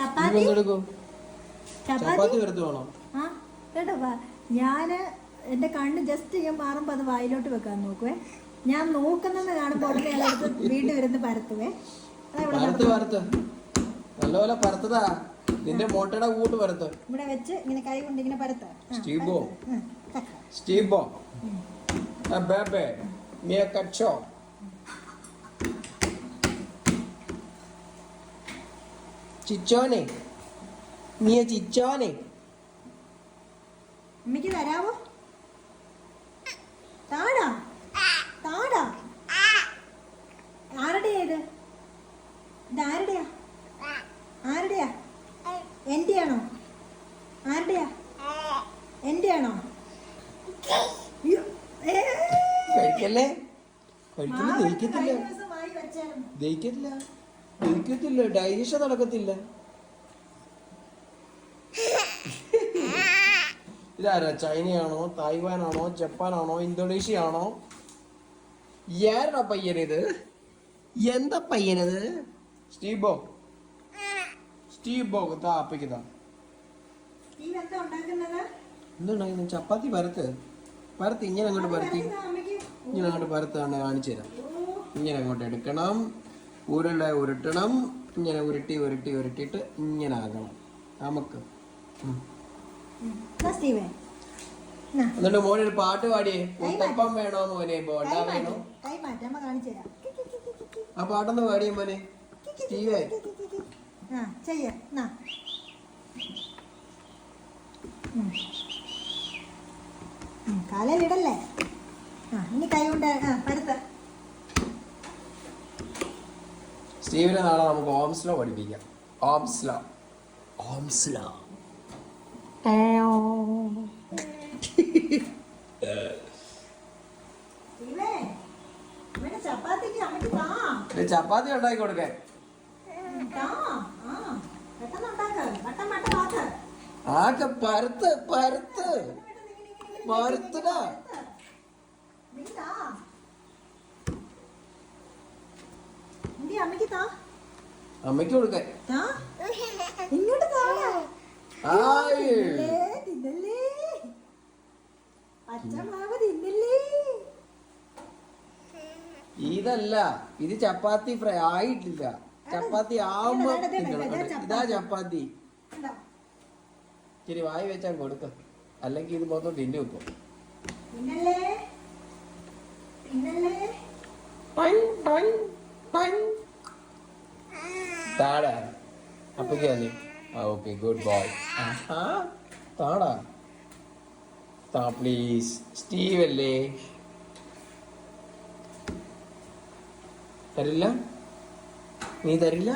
ചപ്പാത്തി? ചപ്പാത്തി? വരത്ത് വേണം. ആ കേട്ടോ വാ. ഞാൻ എന്റെ കണ്ണ് ജസ്റ്റ് ഞാൻ മാറുമ്പോ അത് വായിലോട്ട് വെക്കാൻ നോക്കുവേ. ഞാൻ നോക്കുന്നെന്ന് കാണുമ്പോൾ ഉടനെ അതെടുത്ത് വീണ്ടും ഇരുന്ന് പരത്തുവേ. നല്ലപോലെ പരത്തതാ. നിന്റെ മോട്ടയുടെ കൂട്ട് പരത്ത്. ഇവിടെ വെച്ച് ഇങ്ങനെ കൈ കൊണ്ട് ഇങ്ങനെ പരത്ത. സ്റ്റീബോ. സ്റ്റീബോ ബേബേ മിയ കച്ചോ. ചിച്ചോനെ. നീ ചിച്ചോനെ. അമ്മയ്ക്ക് തരാമോ താടാ. താടാ. ആരുടെയാ ഇത്? ഇത് ആരുടെയാ? എന്റെയാണോ? ആരുടെയാ? എന്റെയാണോ. കഴിക്കല്ലേ? കഴിക്കൽ ദഹിക്കത്തില്ല. ദഹിക്കത്തില്ല. ദഹിക്കത്തില്ല ഡൈജഷൻ നടക്കത്തില്ല. ഇതാരാ ചൈനയാണോ തായ്വാനാണോ ജപ്പാനാണോ ഇന്തോനേഷ്യ ആണോ ഏതാ പയ്യനിത്? എന്താ പയ്യനത്? സ്റ്റീബോ. സ്റ്റീബോ താ അപ്പയ്ക്കതാ എന്താ എന്തുണ്ടായിരുന്നു ചപ്പാത്തി പരത്ത്. പരത്ത് ഇങ്ങനെ അങ്ങോട്ട് പരത്തി. ഇങ്ങനെ അങ്ങോട്ട് പരത്താണ് കാണിച്ചു തരാം. ഇങ്ങനെ അങ്ങോട്ട് എടുക്കണം. ഉരുള ഉരുട്ടണം ഇങ്ങനെ ഉരുട്ടി ഉരുട്ടി ഉരുട്ടിയിട്ട് ഇങ്ങനെ ആകണം. നമുക്ക്. എന്നിട്ട് മോനെ ഒരു പാട്ട് പാടിയേ. മുത്തപ്പം വേണോ മോനെ? ബോണ്ട വേണോ? ആ പാട്ടൊന്ന് പാടിയേ മോനെ. സ്റ്റീവേ കാലയിലിടല്ലേ ആ ഇനി കൈ കൊണ്ട് ആ പരുത്ത്. സ്റ്റീവിനെ നാളെ നമുക്ക് ഓംസ്ലോ പഠിപ്പിക്കാം. Ohm's law Ohm's law chapati ഉണ്ടാക്കി കൊടുക്കാൻ ആക്ക് ആക്കെ പരത്ത് പരത്ത്. പരത്തടാ അമ്മയ്ക്ക് താ. അമ്മയ്ക്ക് കൊടുക്കാൻ. ഇങ്ങോട്ട് തിന്നല്ലേ, തിന്നല്ലേ. പച്ചമാവ് തിന്നല്ലേ. ഇതല്ല ഇത് ചപ്പാത്തി ഫ്രൈ ആയിട്ടില്ല. ചപ്പാത്തി ആവുമ്പോ ഇതാ, ചപ്പാത്തി? ഇച്ചിരി വായി വെച്ചാൽ കൊടുക്ക. അല്ലെങ്കിൽ ഇത് മൊത്തം തിന്നു വെക്കും തിന്നല്ലേ? തിന്നല്ലേ? താടാ. അപ്പൊക്കെ ആ ഓക്കെ ഗുഡ് ബോയ് താടാ. താ പ്ലീസ് സ്റ്റീവ് അല്ലേ? തരില്ല? നീ തരില്ല?